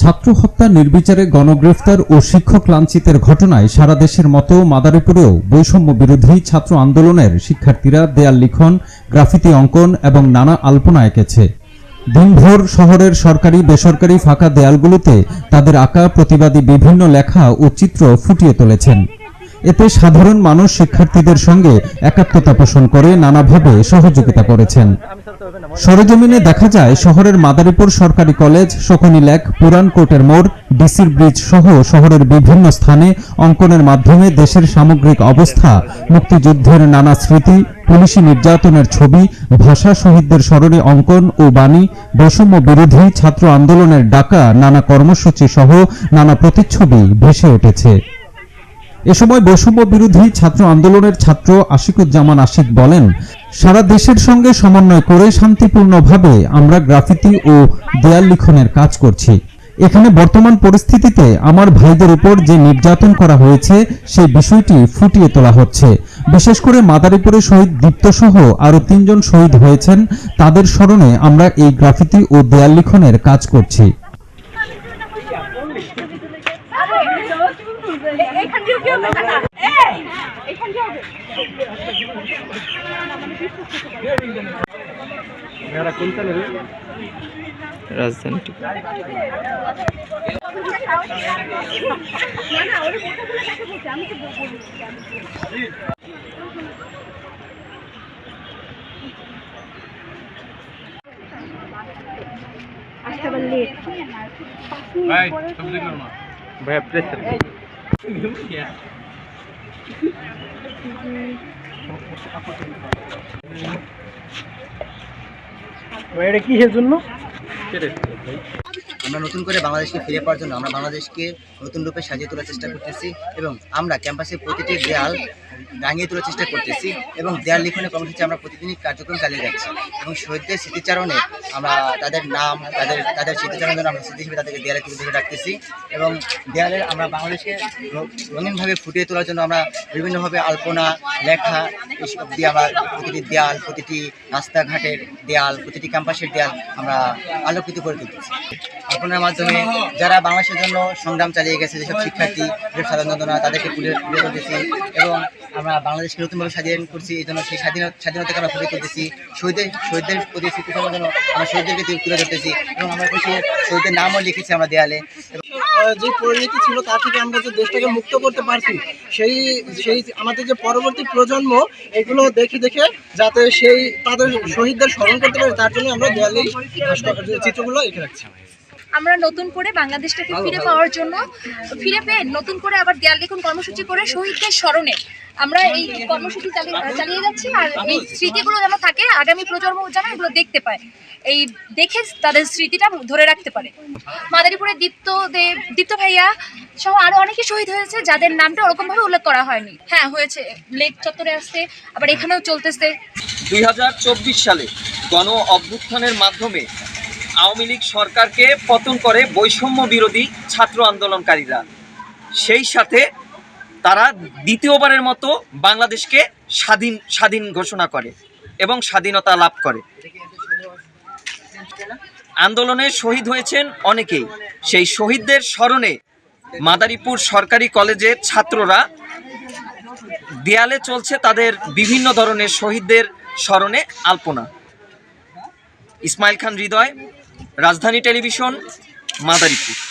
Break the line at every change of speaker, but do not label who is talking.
ছাত্র হত্যা নির্বিচারে গণগ্রেফতার ও শিক্ষক লাঞ্ছিতের ঘটনায় সারা দেশের মতো মাদারীপুরেও বৈষম্য বিরোধী ছাত্র আন্দোলনের শিক্ষার্থীরা দেয়াল লিখন, গ্রাফিতি অঙ্কন এবং নানা আলপনা এঁকেছে। দিনভর শহরের সরকারি, বেসরকারি ফাঁকা দেয়ালগুলোতে তাদের আঁকা প্রতিবাদী বিভিন্ন লেখা ও চিত্র ফুটিয়ে তুলেছেন। এতে সাধারণ মানুষ শিক্ষার্থীদের সঙ্গে একাত্মতা পোষণ করে, নানাভাবে সহযোগিতা করেছেন। সরেজমিনে দেখা যায়, শহরের মাদারীপুর সরকারি কলেজ, শকুনি লেক, পুরান কোর্টের মোড়, ডিসির ব্রিজ সহ শহরের বিভিন্ন স্থানে অঙ্কনের মাধ্যমে দেশের সামগ্রিক অবস্থা, মুক্তিযুদ্ধের নানা স্মৃতি, পুলিশি নির্যাতনের ছবি, ভাষা শহীদদের স্মরণে অঙ্কন ও বাণী, বৈষম্য বিরোধী ছাত্র আন্দোলনের ডাকা নানা কর্মসূচি সহ নানা প্রতিচ্ছবি ভেসে উঠেছে। এ সময় বৈষম্য বিরোধী ছাত্র আন্দোলনের ছাত্র আশিকুজ্জামান আশিক বলেন, সারা দেশের সঙ্গে সমন্বয় করে শান্তিপূর্ণভাবে আমরা গ্রাফিতি ও দেয়াল লিখনের কাজ করছি। এখানে বর্তমান পরিস্থিতিতে আমার ভাইদের উপর যে নির্যাতন করা হয়েছে সেই বিষয়টি ফুটিয়ে তোলা হচ্ছে। বিশেষ করে মাদারীপুরে শহীদ দীপ্ত সহ আরও তিনজন শহীদ হয়েছেন, তাদের স্মরণে আমরা এই গ্রাফিতি ও দেয়াল লিখনের কাজ করছি।
এখান দিয়ে কেউ দেখা না এই এখান দিয়ে হবে
রাজধানী
না না ওরে মোটাগুলো কাকে বলছে
আমরা নতুন করে বাংলাদেশকে ফিরে পাওয়ার জন্য আমরা বাংলাদেশকে নতুন রূপে সাজিয়ে তোলার চেষ্টা করতেছি এবং আমরা ক্যাম্পাসের প্রতিটি দেয়াল রাঙিয়ে তোলার চেষ্টা করতেছি এবং দেয়াল লিখনের কর্মসূচি আমরা প্রতিদিনই কার্যক্রম চালিয়ে যাচ্ছি এবং শহীদদের স্মৃতিচারণে আমরা তাদের নাম, তাদের তাদের স্মৃতিচারণের জন্য আমরা স্মৃতি হিসেবে তাদেরকে দেয়ালে তুলে ধরে রাখতেছি এবং দেয়ালের আমরা বাংলাদেশকে রঙিনভাবে ফুটিয়ে তোলার জন্য আমরা বিভিন্নভাবে আলপনা, লেখা, এসব দিয়ে আমরা প্রতিটি দেয়াল, প্রতিটি রাস্তাঘাটের দেয়াল, প্রতিটি ক্যাম্পাসের দেয়াল আমরা আলোকিত করে তুলতেছি। আলপনার মাধ্যমে যারা বাংলাদেশের জন্য সংগ্রাম চালিয়ে গেছে, যেসব শিক্ষার্থী, যেসব সাধারণ তাদেরকে তুলে তুলে ধরতেছি এবং আমরা বাংলাদেশকে নতুনভাবে স্বাধীন করছি, এই জন্য সেই স্বাধীনতা স্বাধীনতাকে আমরা ফুটিয়ে তুলতেছি। শহীদের শহীদদের প্রতি স্মৃতি জন্য আমরা শহীদদেরকে তুলে- ধরতেছি এবং আমরা কিছু শহীদদের নামও লিখেছি আমরা দেয়ালে।
যে পরিণতি ছিল তা থেকে আমরা যে দেশটাকে মুক্ত করতে পারছি, সেই সেই আমাদের যে পরবর্তী প্রজন্ম, এগুলো দেখে দেখে যাতে সেই তাদের শহীদদের স্মরণ করতে পারে, তার জন্য আমরা দেয়ালে এই ভাস্কর- যে চিত্রগুলো এঁকে রাখছি।
আমরা নতুন করে বাংলাদেশটাকে ফিরে পাওয়ার জন্য ফিরে পেয়ে নতুন করে আবার দেয়াল লিখন কর্মসূচি করে শহীদদের স্মরণে। আমরা এই কর্মসূচি চালিয়ে যাচ্ছি আর এই স্মৃতিগুলো যেন থাকে আগামী প্রজন্ম যেন এগুলো দেখতে পায়। এই দেখে তাদের স্মৃতিটা ধরে রাখতে পারে। মাদারীপুরে দীপ্ত দেব দীপ্ত ভাইয়া সহ আরও অনেকে শহীদ হয়েছে যাদের নামটা ওরকমভাবে উল্লেখ করা হয়নি। হ্যাঁ হয়েছে। লেক চত্বরে আসছে আবার এখানেও চলতেছে।
দুই হাজার চব্বিশ সালে গণ অভ্যুত্থানের মাধ্যমে আওয়ামী লীগ সরকারকে পতন করে বৈষম্য বিরোধী ছাত্র আন্দোলনকারীরা। সেই সাথে তারা দ্বিতীয়বারের মতো বাংলাদেশকে স্বাধীন স্বাধীন ঘোষণা করে এবং স্বাধীনতা লাভ করে। আন্দোলনে শহীদ হয়েছেন অনেকেই। সেই শহীদদের স্মরণে মাদারীপুর সরকারি কলেজের ছাত্ররা দেয়ালে চলছে তাদের বিভিন্ন ধরনের শহীদদের স্মরণে আলপনা। ইসমাইল খান হৃদয় রাজধানী টেলিভিশন মাদারীপুর।